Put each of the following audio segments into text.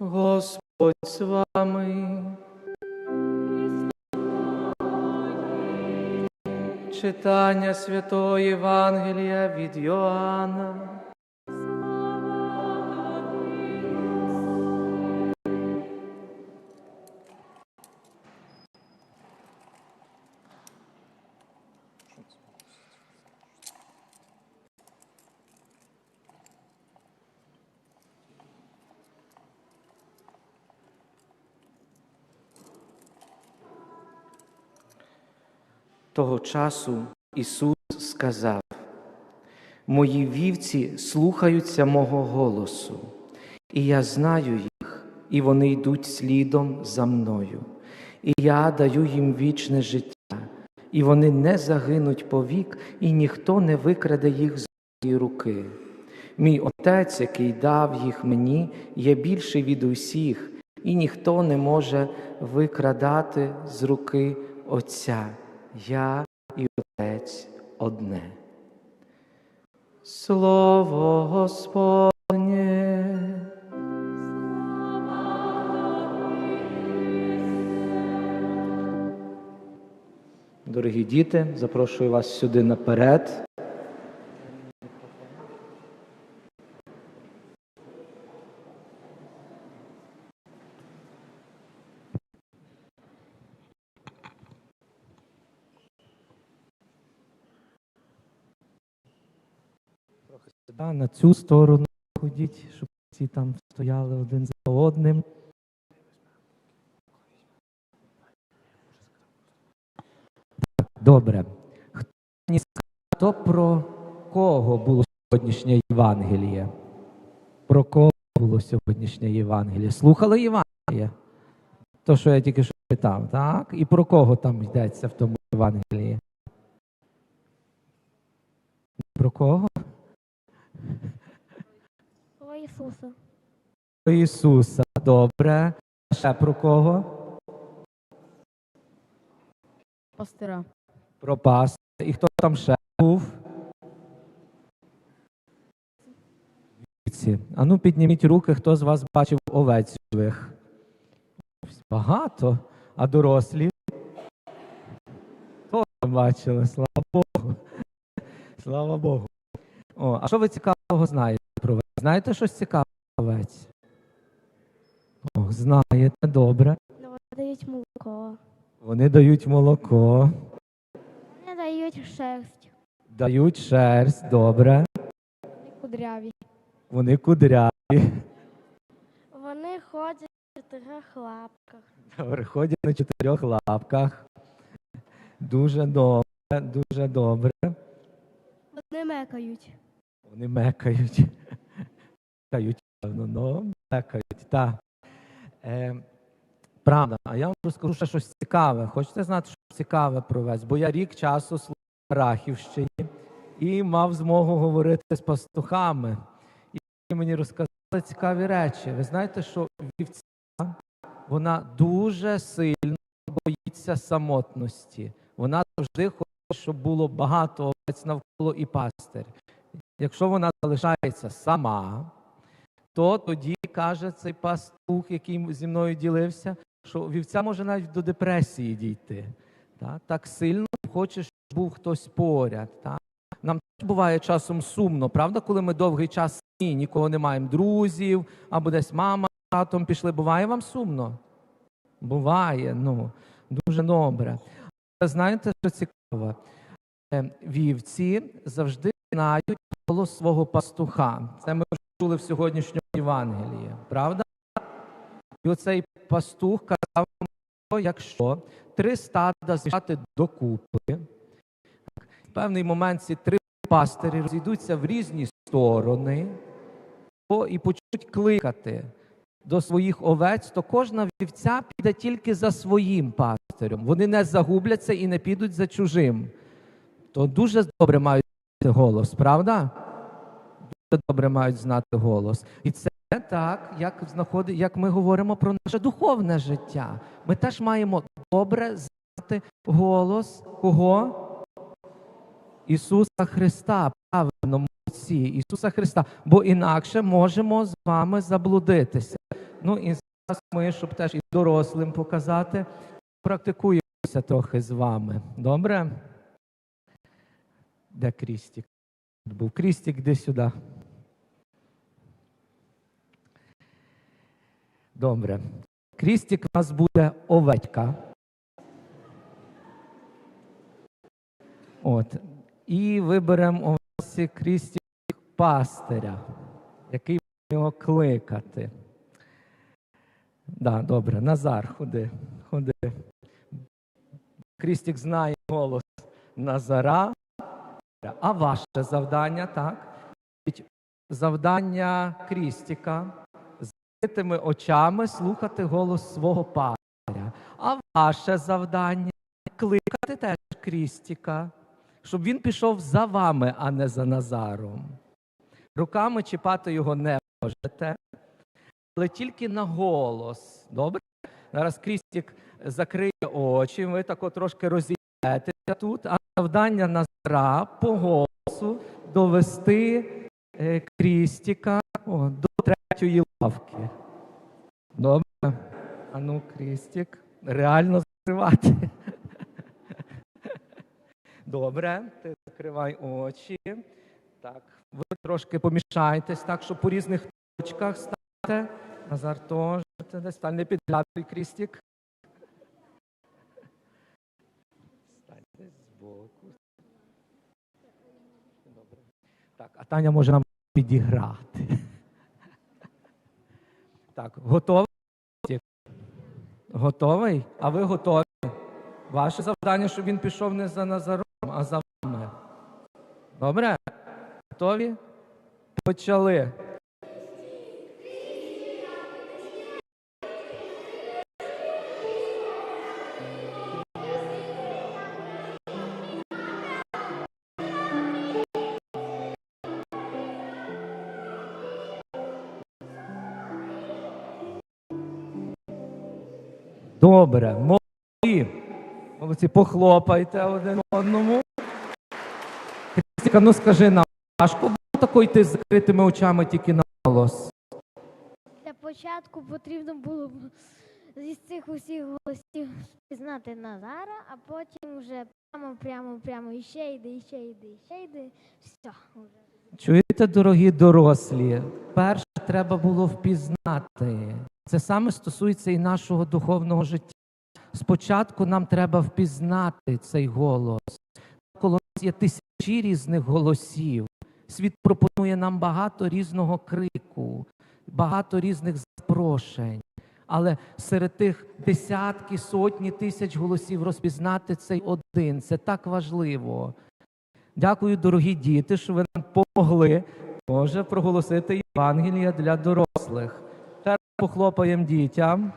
Господь з вами. Читання Святої Євангелія від Йоанна. Того часу Ісус сказав: Мої вівці слухаються мого голосу, і я знаю їх, і вони йдуть слідом за мною. І я даю їм вічне життя, і вони не загинуть повік, і ніхто не викраде їх з моєї руки. Мій Отець, який дав їх мені, є більший від усіх, і ніхто не може викрадати з руки Отця. Я і Отець одне. Слово Господнє. Дорогі діти, запрошую вас сюди наперед. Да, на цю сторону ходіть, щоб всі там стояли один за одним. Добре. Хто мені скаже, хто про кого було сьогоднішнє Євангеліє? Про кого було сьогоднішнє Євангеліє? Слухали Євангеліє? То, що я тільки що питав, так? І про кого там йдеться в тому Євангелії? Про кого? Про Ісуса. Про Ісуса. Добре. Ще про кого? Пастира. Про пастора. І хто там ще був? Вівці. А ну підніміть руки, хто з вас бачив овець живих? Багато. А дорослі? Хто там бачили? Слава Богу. Слава Богу. О, а що ви цікавого знаєте про овець? Знаєте щось цікаве про? О, знаєте, добре. Вони дають молоко. Вони дають молоко, Вони дають шерсть. дають шерсть, добре. Вони кудряві. Вони кудряві. Вони ходять на чотирьох лапках. Добре, ходять на чотирьох лапках. Дуже добре, дуже добре. Вони мекають. Вони мекають. Мекають, певно, ну, мекають, так. Е, правда, а я вам розкажу ще щось цікаве. Хочете знати, що цікаве про весь? Бо я рік часу служив в Рахівщині і мав змогу говорити з пастухами. І мені розказали цікаві речі. Ви знаєте, що вівця вона дуже сильно боїться самотності. Вона завжди хоче, щоб було багато овець навколо і пастир. Якщо вона залишається сама, то тоді каже цей пастух, який зі мною ділився, що вівця може навіть до депресії дійти. Так, так сильно хоче, щоб був хтось поряд. Так? Нам теж буває часом сумно, правда, коли ми довгий час самі, нікого не маємо друзів, або десь мама з татом пішли. Буває вам сумно? Буває, ну, дуже добре. Але знаєте, що цікаво? Е, Вівці завжди знають голос свого пастуха. Це ми вже чули в сьогоднішньому Євангелії, правда? І оцей пастух казав, що якщо три стада з'їжджати докупи, в певний момент ці три пастирі розійдуться в різні сторони і почнуть кликати до своїх овець, то кожна вівця піде тільки за своїм пастирем. Вони не загубляться і не підуть за чужим. То дуже добре мають знати голос, правда? Дуже добре мають знати голос. І це так, як знаходить, як ми говоримо про наше духовне життя. Ми теж маємо добре знати голос кого? Ісуса Христа, правильно, молодці, Ісуса Христа, бо інакше можемо з вами заблудитися. Ну і зараз ми, щоб теж і дорослим показати, практикуємося трохи з вами. Добре? Де Крістік? Тут Був Крістік, де сюди. Добре. Крістік у нас буде овечка. От. І виберемо ось Крістік пастиря, який буде його кликати. Да, добре, Назар, ходи, ходи. Крістік знає голос Назара. А ваше завдання, так? Завдання Крістіка з закритими очами слухати голос свого пастиря. А ваше завдання кликати теж Крістіка, щоб він пішов за вами, а не за Назаром. Руками чіпати його не можете, але тільки на голос. Добре? Зараз Крістік закриє очі, ви тако трошки розійдетеся тут, а завдання Назара по голосу довести е, Крістіка о, до третьої лавки. Добре? А ну, Крістік, реально закривати. Добре, ти закривай очі. Так, ви трошки помішайтесь так, щоб по різних точках стати. Назар теж стань, не підглядуй, Крістік. Стань десь збоку. Добре. Так, а Таня може нам підіграти. Так, готовий? Готовий? А ви готові? Ваше завдання, щоб він пішов не за Назаром, а за вами. Добре? Готові? Почали. Добре, молодці. Молодці, похлопайте один одному. Крістіка, ну скажи нам, важко було тако йти з закритими очами тільки на голос? Для початку потрібно було б зі цих усіх голосів пізнати Назара, а потім вже прямо, прямо, прямо, і ще йди, і ще йди, і ще йди. Все. Чуєте, дорогі дорослі? Перше треба було впізнати. Це саме стосується і нашого духовного життя. Спочатку нам треба впізнати цей голос. Коли у нас є тисячі різних голосів, світ пропонує нам багато різного крику, багато різних запрошень. Але серед тих десятки, сотні тисяч голосів розпізнати цей один. Це так важливо. Дякую, дорогі діти, що ви нам допомогли може проголосити Євангелія для дорослих. Похлопаємо дітям.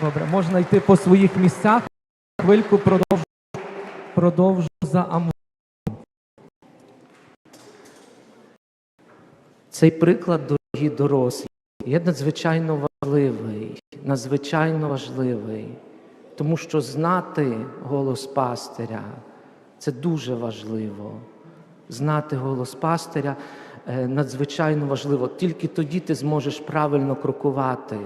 Добре, можна йти по своїх місцях. Хвильку продовжу, продовжу за Амвоном. Цей приклад, дорогі дорослі, є надзвичайно важливий, надзвичайно важливий, тому що знати голос пастиря це дуже важливо. Знати голос пастиря надзвичайно важливо. Тільки тоді ти зможеш правильно крокувати,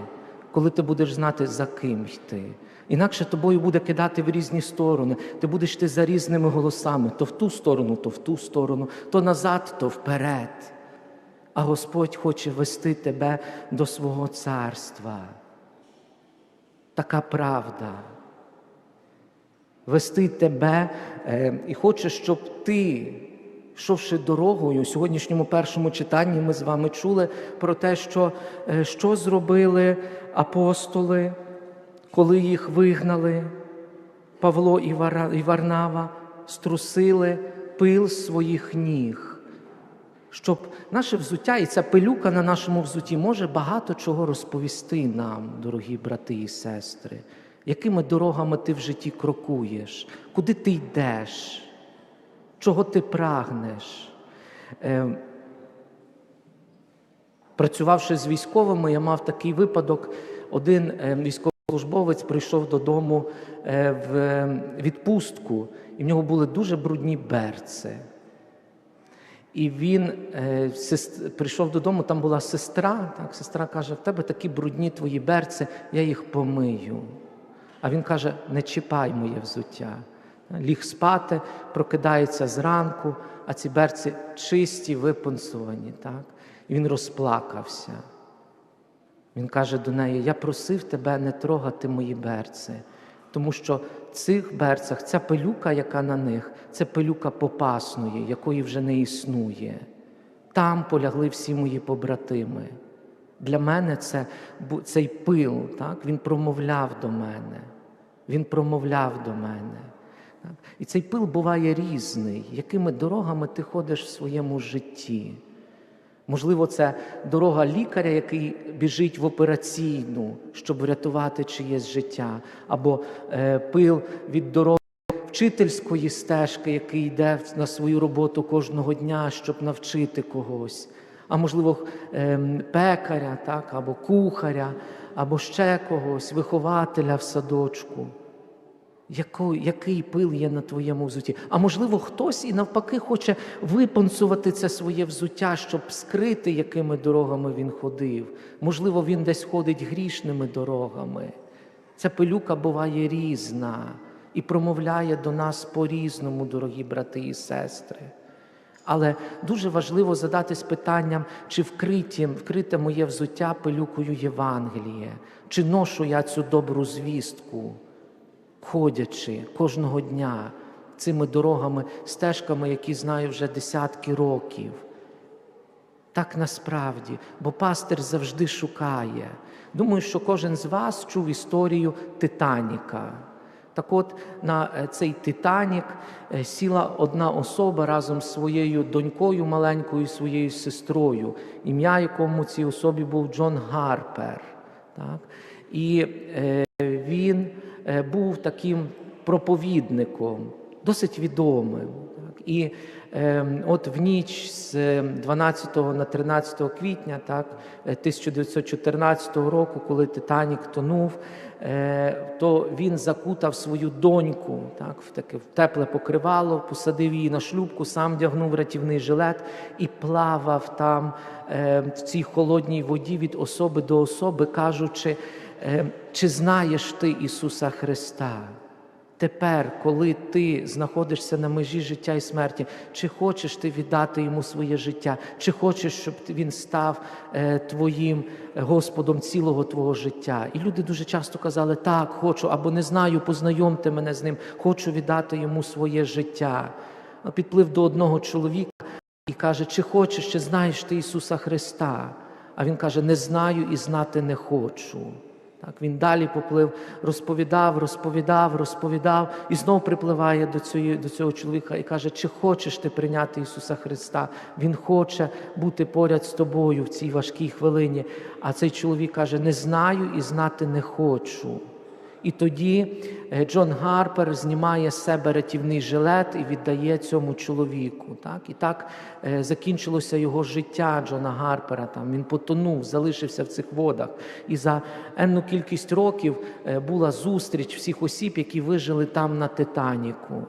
коли ти будеш знати, за ким йти. Інакше тобою буде кидати в різні сторони. Ти будеш йти за різними голосами: то в ту сторону, то в ту сторону, то назад, то вперед. А Господь хоче вести тебе до свого царства. Така правда. Вести тебе е, і хоче, щоб ти, йшовши дорогою, у сьогоднішньому першому читанні ми з вами чули про те, що, е, що зробили апостоли, коли їх вигнали, Павло і Варнава струсили пил своїх ніг. Щоб наше взуття і ця пилюка на нашому взутті може багато чого розповісти нам, дорогі брати і сестри, якими дорогами ти в житті крокуєш, куди ти йдеш, чого ти прагнеш. Е, Працювавши з військовими, я мав такий випадок. Один е, військовослужбовець прийшов додому е, в відпустку, і в нього були дуже брудні берці. І він прийшов додому, там була сестра. Так, сестра каже: в тебе такі брудні твої берці, я їх помию. А він каже: не чіпай моє взуття. Ліг спати, прокидається зранку, а ці берці чисті, випонсовані. Так? І він розплакався. Він каже до неї: Я просив тебе не трогати мої берці, тому що в цих берцях ця пилюка, яка на них, це пилюка попасної, якої вже не існує. Там полягли всі мої побратими. Для мене це цей пил, так? він промовляв до мене. Він промовляв до мене. І цей пил буває різний, якими дорогами ти ходиш в своєму житті. Можливо, це дорога лікаря, який біжить в операційну, щоб врятувати чиєсь життя, або е, пил від дороги вчительської стежки, який йде на свою роботу кожного дня, щоб навчити когось, а можливо, ем, пекаря, так, або кухаря, або ще когось, вихователя в садочку. Яко- який пил є на твоєму взутті? А можливо, хтось і навпаки хоче випонсувати це своє взуття, щоб скрити, якими дорогами він ходив. Можливо, він десь ходить грішними дорогами. Ця пилюка буває різна і промовляє до нас по-різному, дорогі брати і сестри. Але дуже важливо задатись питанням, чи вкриті, вкрите моє взуття пилюкою Євангеліє, чи ношу я цю добру звістку ходячи кожного дня цими дорогами, стежками, які знаю вже десятки років. Так насправді, бо пастир завжди шукає. Думаю, що кожен з вас чув історію Титаніка. Так от на е, цей Титанік е, сіла одна особа разом з своєю донькою маленькою, своєю сестрою, ім'я якому цій особі був Джон Гарпер. Так? І е, він був таким проповідником, досить відомим. І е, от в ніч з е, 12 на 13 квітня так, е, 1914 року, коли Титанік тонув, е, то він закутав свою доньку так, в таке в тепле покривало, посадив її на шлюбку, сам вдягнув рятівний жилет і плавав там е, в цій холодній воді від особи до особи, кажучи, е, чи знаєш ти Ісуса Христа? Тепер, коли ти знаходишся на межі життя і смерті, чи хочеш ти віддати йому своє життя, чи хочеш, щоб він став е, твоїм Господом цілого твого життя? І люди дуже часто казали, так, хочу, або не знаю, познайомте мене з ним, хочу віддати йому своє життя. Підплив до одного чоловіка і каже, чи хочеш, чи знаєш ти Ісуса Христа? А він каже, не знаю і знати не хочу. Так, він далі поплив, розповідав, розповідав, розповідав, і знов припливає до цього, до цього чоловіка і каже: чи хочеш ти прийняти Ісуса Христа? Він хоче бути поряд з тобою в цій важкій хвилині. А цей чоловік каже: не знаю і знати не хочу. І тоді е, Джон Гарпер знімає з себе рятівний жилет і віддає цьому чоловіку. Так? І так е, закінчилося його життя Джона Гарпера. Там він потонув, залишився в цих водах. І за енну кількість років е, була зустріч всіх осіб, які вижили там на Титаніку.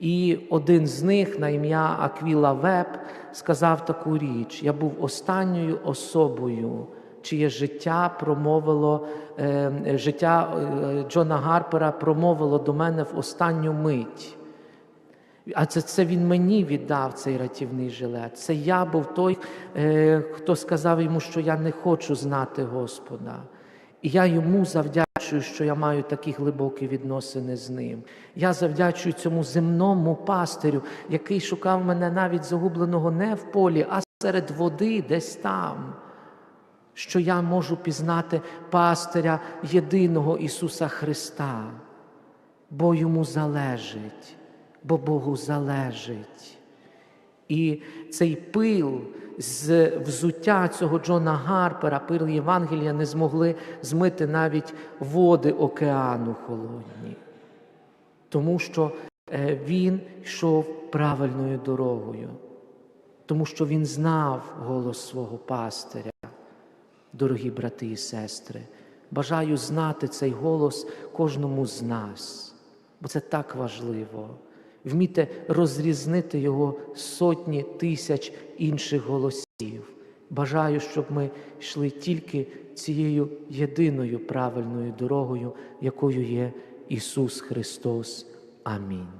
І один з них на ім'я Аквіла Веб сказав таку річ: я був останньою особою, чиє життя промовило, е, життя е, Джона Гарпера промовило до мене в останню мить. А це, це він мені віддав цей рятівний жилет. Це я був той, е, хто сказав йому, що я не хочу знати Господа. І я йому завдячую, що я маю такі глибокі відносини з ним. Я завдячую цьому земному пастирю, який шукав мене навіть загубленого не в полі, а серед води, десь там. Що я можу пізнати пастиря єдиного Ісуса Христа, бо йому залежить, бо Богу залежить. І цей пил з взуття цього Джона Гарпера, пил Євангелія, не змогли змити навіть води океану холодні, тому що е, він йшов правильною дорогою, тому що він знав голос свого пастиря. Дорогі брати і сестри, бажаю знати цей голос кожному з нас, бо це так важливо. вмійте розрізнити його сотні тисяч інших голосів. Бажаю, щоб ми йшли тільки цією єдиною правильною дорогою, якою є Ісус Христос. Амінь.